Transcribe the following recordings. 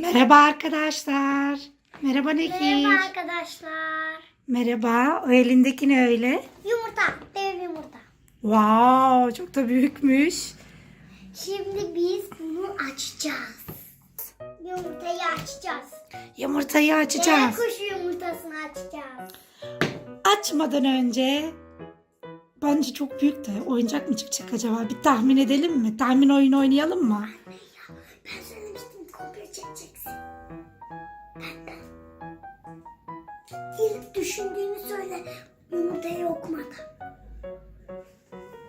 Merhaba arkadaşlar. Merhaba Nekir. Merhaba arkadaşlar. Merhaba. O elindeki ne öyle? Yumurta. Dev yumurta. Wow, çok da büyükmüş. Şimdi biz bunu açacağız. Yumurtayı açacağız. Yumurtayı açacağız. kuş yumurtasını açacağız. Açmadan önce bence çok büyük de oyuncak mı çıkacak acaba? Bir tahmin edelim mi? Tahmin oyunu oynayalım mı? Yumurtayı okumadan.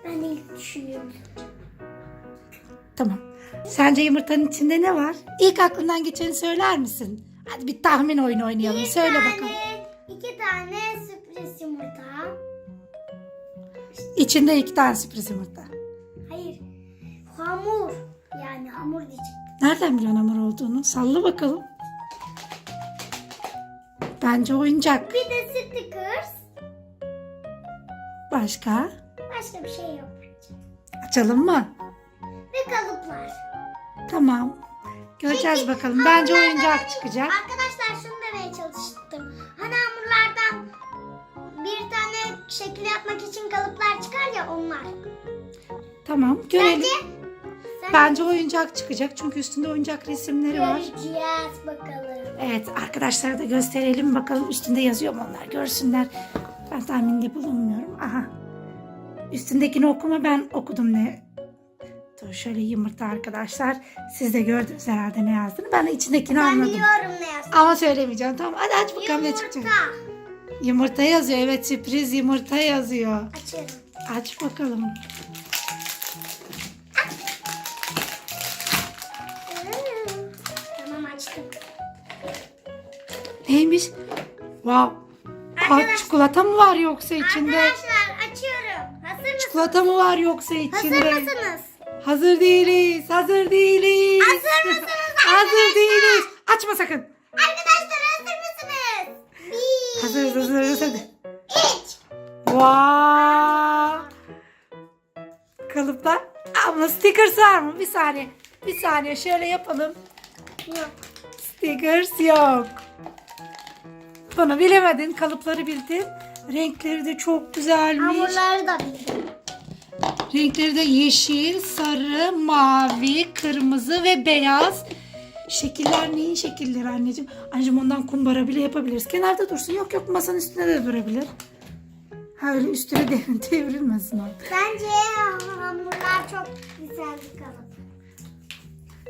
Ben de ilk düşünüyorum. Tamam. Sence yumurtanın içinde ne var? İlk aklından geçeni söyler misin? Hadi bir tahmin oyunu oynayalım. Bir Söyle tane, bakalım. iki tane sürpriz yumurta. İçinde iki tane sürpriz yumurta. Hayır. Hamur. Yani hamur diyecek. Nereden biliyorsun hamur olduğunu? Salla bakalım. Bence oyuncak. Bir de stickers. Başka? Başka bir şey yok. Açalım mı? Ve kalıplar. Tamam. Göreceğiz Peki, bakalım. Bence hamurlardan oyuncak hani- çıkacak. Arkadaşlar şunu demeye çalıştım. Hani hamurlardan bir tane şekil yapmak için kalıplar çıkar ya onlar. Tamam. Görelim. Bence sen Bence oyuncak çıkacak. Çünkü üstünde oyuncak resimleri var. göreceğiz bakalım. Evet arkadaşlara da gösterelim bakalım üstünde yazıyor mu onlar görsünler. Ben tahminde bulunmuyorum. Aha. Üstündekini okuma ben okudum ne. Dur şöyle yumurta arkadaşlar. Siz de gördünüz herhalde ne yazdığını. Ben de içindekini Ben anladım. biliyorum ne yazıyor. Ama söylemeyeceğim tamam. Hadi aç bakalım ne çıkacak. Yumurta. Yumurta yazıyor evet sürpriz yumurta yazıyor. Açıyorum. Aç bakalım. Hmm. Tamam açtım. Neymiş? Wow. Arkadaş- çikolata mı var yoksa içinde? Arkadaşlar açıyorum. Hazır mısınız? Çikolata mı var yoksa içinde? Hazır mısınız? Hazır değiliz. Hazır değiliz. Hazır mısınız Hazır değiliz. Açma sakın. Arkadaşlar hazır mısınız? Bir, Hazırız hazırız hadi. üç. Wow. Kalıplar. Ama stickers var mı? Bir saniye. Bir saniye şöyle yapalım. Yok. Stickers yok. Bunu bilemedin. Kalıpları bildin. Renkleri de çok güzelmiş. Hamurları da bildim. Renkleri de yeşil, sarı, mavi, kırmızı ve beyaz. Şekiller neyin şekilleri anneciğim? Anneciğim ondan kumbara bile yapabiliriz. Kenarda dursun. Yok yok masanın üstünde de durabilir. Ha öyle üstüne devir, devrilmesin o. Bence hamurlar çok güzel bir kalıp.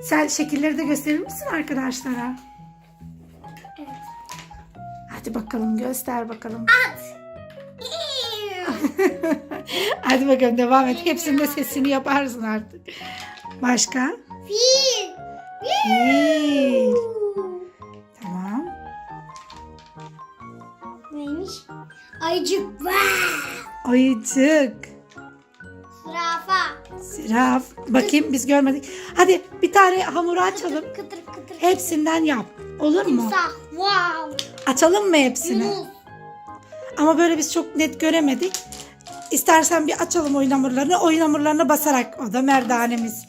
Sen şekilleri de gösterir misin arkadaşlara? Hadi bakalım göster bakalım. At. Hadi bakalım devam et. Hepsinde sesini yaparsın artık. Başka? Fil. Fil. Tamam. Neymiş? Ayıcık. Ayıcık. Zürafa. Ziraf. Bakayım biz görmedik. Hadi bir tane hamuru açalım. Kıtır kıtır kıtır. Hepsinden yap. Olur mu? Timsah. Wow. Açalım mı hepsini? Yunus. Ama böyle biz çok net göremedik. İstersen bir açalım oyun hamurlarını. Oyun hamurlarına basarak o da merdanemiz.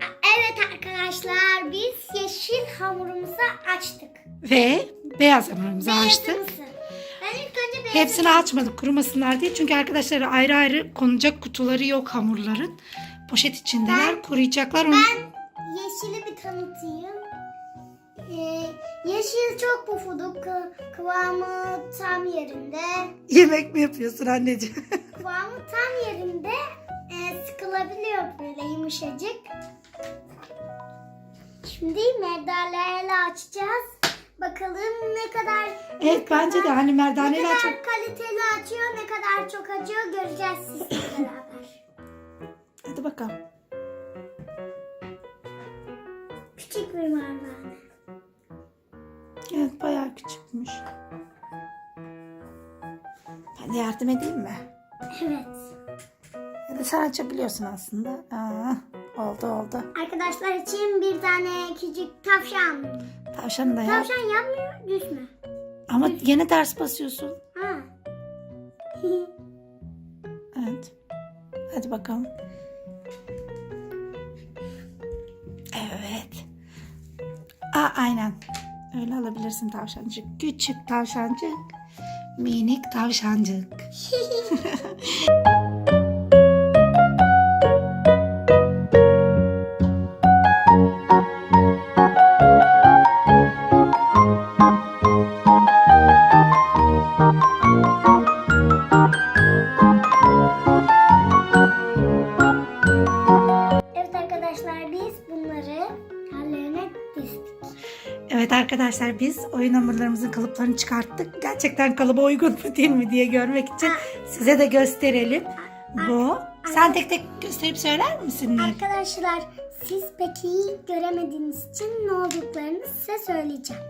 Evet arkadaşlar biz yeşil hamurumuzu açtık. Ve beyaz hamurumuzu açtık. Beyazımızı. Ben ilk önce beyaz. Hepsini açmadık kurumasınlar diye. Çünkü arkadaşlar ayrı ayrı konacak kutuları yok hamurların. Poşet içindeler. kuruyacaklar. Onu... Ben yeşili bir tanıtayım. Ee, yeşil çok pufuduk. kı- Kıvamı tam yerinde. Yemek mi yapıyorsun anneciğim? Kıvamı tam yerinde. Ee, sıkılabiliyor böyle yumuşacık. Şimdi merdaneyle açacağız. Bakalım ne kadar evet bence de hani ne merdaneler kadar çok... kaliteli açıyor, ne kadar çok acıyor göreceğiz sizle beraber. Hadi bakalım. Bayağı küçükmüş. Ben de yardım edeyim mi? Evet. Ya da sen açabiliyorsun aslında. Aa, oldu oldu. Arkadaşlar için bir tane küçük tavşan. Tavşanı da yap. Tavşan yapmıyor, düz mü? Ama yine ders basıyorsun. Ha. Evet. Hadi bakalım. Alabilirsin tavşancık. Küçük tavşancık. Minik tavşancık. Evet arkadaşlar biz oyun hamurlarımızın kalıplarını çıkarttık. Gerçekten kalıba uygun mu değil mi diye görmek için size de gösterelim. Bu. Sen tek tek gösterip söyler misin? Nil? Arkadaşlar siz peki göremediğiniz için ne olduklarını size söyleyeceğim.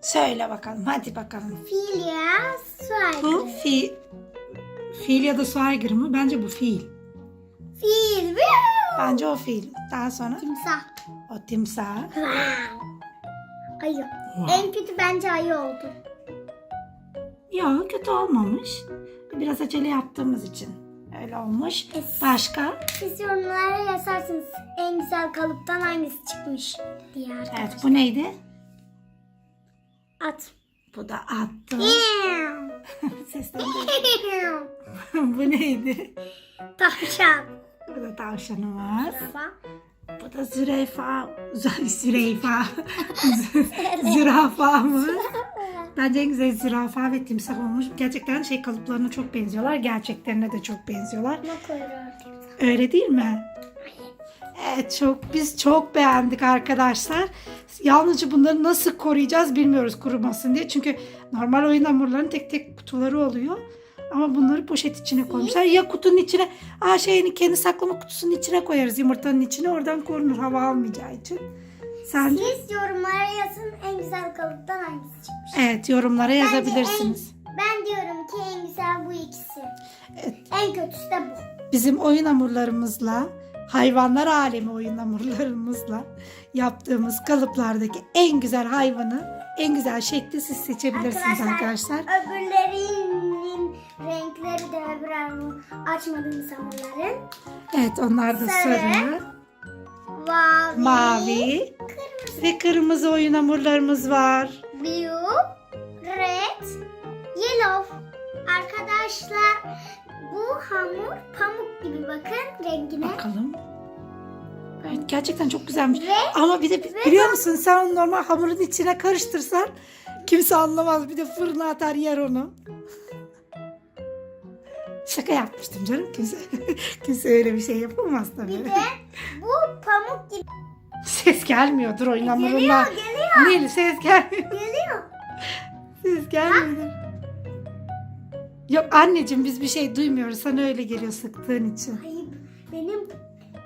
Söyle bakalım. Hadi bakalım. Filya su Bu aygırı. fi fiil ya da su aygırı mı? Bence bu fiil. Fil. Bence o fiil. Daha sonra Timsah. o timsah. Ayı. En kötü bence ayı oldu. Yok kötü olmamış. Biraz acele yaptığımız için öyle olmuş. Başka? Siz yorumlara yazarsınız en güzel kalıptan hangisi çıkmış diye arkadaşlar. Evet bu neydi? At. Bu da attı. Seslendi. bu neydi? Tavşan. Bu da tavşanımız. Araba. Bu da zürafa. Z- Zürafa. Zürafamız. Bence en güzel zürafa ve timsah olmuş. Gerçekten şey kalıplarına çok benziyorlar. Gerçeklerine de çok benziyorlar. Öyle değil mi? Evet çok biz çok beğendik arkadaşlar. Yalnızca bunları nasıl koruyacağız bilmiyoruz kurumasın diye. Çünkü normal oyun hamurlarının tek tek kutuları oluyor. Ama bunları poşet içine koymuşlar. Ya kutunun içine, aa şeyini kendi saklama kutusunun içine koyarız yumurtanın içine. Oradan korunur hava almayacağı için. Sence? Siz yorumlara yazın en güzel kalıptan hangisi çıkmış. Evet yorumlara yazabilirsiniz. Ben diyorum ki en güzel bu ikisi. Evet. En kötüsü de bu. Bizim oyun hamurlarımızla, hayvanlar alemi oyun hamurlarımızla yaptığımız kalıplardaki en güzel hayvanı, en güzel şekli siz seçebilirsiniz arkadaşlar. Öbürlerinin renkleri de öbür hamur- açmadığımız hamurların. Evet onlar da Sarı, sarı, Mavi. mavi Kırmızı. ve kırmızı oyun hamurlarımız var. Blue. Red. Yellow. Arkadaşlar bu hamur pamuk gibi bakın rengine. Bakalım. Evet gerçekten çok güzelmiş. Ve- Ama bir de biliyor musun sen onu normal hamurun içine karıştırsan kimse anlamaz. Bir de fırına atar yer onu. Şaka yapmıştım canım. Kimse, kimse öyle bir şey yapamaz tabii. Bir de bu pamuk gibi Ses gelmiyor. Dur geliyor geliyor Nil ses gelmiyor. geliyor. Ses gelmiyor. Yok anneciğim biz bir şey duymuyoruz. Sana öyle geliyor sıktığın için. Hayır benim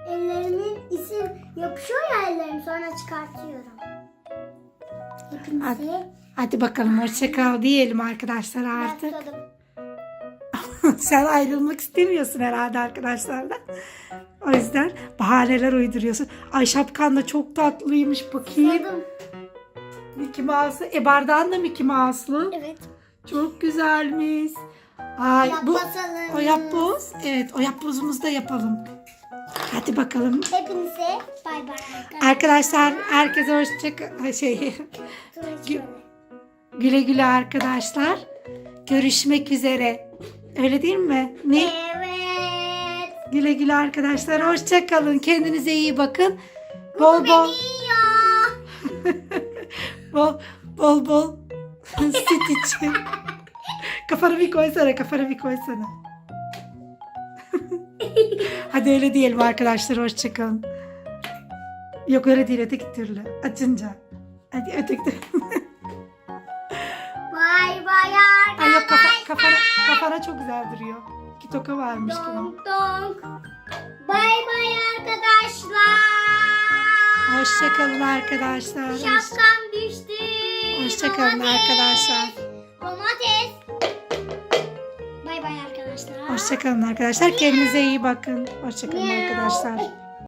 ellerimin isi yapışıyor ya ellerim sonra çıkartıyorum. Hepinize Hadi bakalım hoşça kal diyelim arkadaşlar artık. Sen ayrılmak istemiyorsun herhalde arkadaşlardan. O yüzden bahaneler uyduruyorsun. Ay şapkan da çok tatlıymış bakayım. Başladım. Mickey Mouse'u. E bardağın da Mickey Mouse'lu. Evet. Çok güzelmiş. Ay bu o yapboz. Evet o yapbozumuzu da yapalım. Hadi bakalım. Hepinize bay bay arkadaşlar. Herkese hoşça şey güle güle arkadaşlar. Görüşmek üzere. Öyle değil mi? Ne? Evet. Güle güle arkadaşlar. Hoşça kalın. Kendinize iyi bakın. Bol bol bol bol bol süt için. kafanı bir koysana, kafanı bir koysana. Hadi öyle diyelim arkadaşlar. Hoşça kalın. Yok öyle değil öteki türlü. Açınca. Hadi öteki türlü. Bay bay Ay yok kafa, arkadaşlar. kafana, kafana çok güzel duruyor. İki toka varmış gibi. Donk donk. Bay bay arkadaşlar. Hoşça kalın arkadaşlar. Şapkam düştü. Hoşça kalın Domates. arkadaşlar. Domates. Bay arkadaşlar. Kendinize iyi bakın. Hoşça kalın arkadaşlar.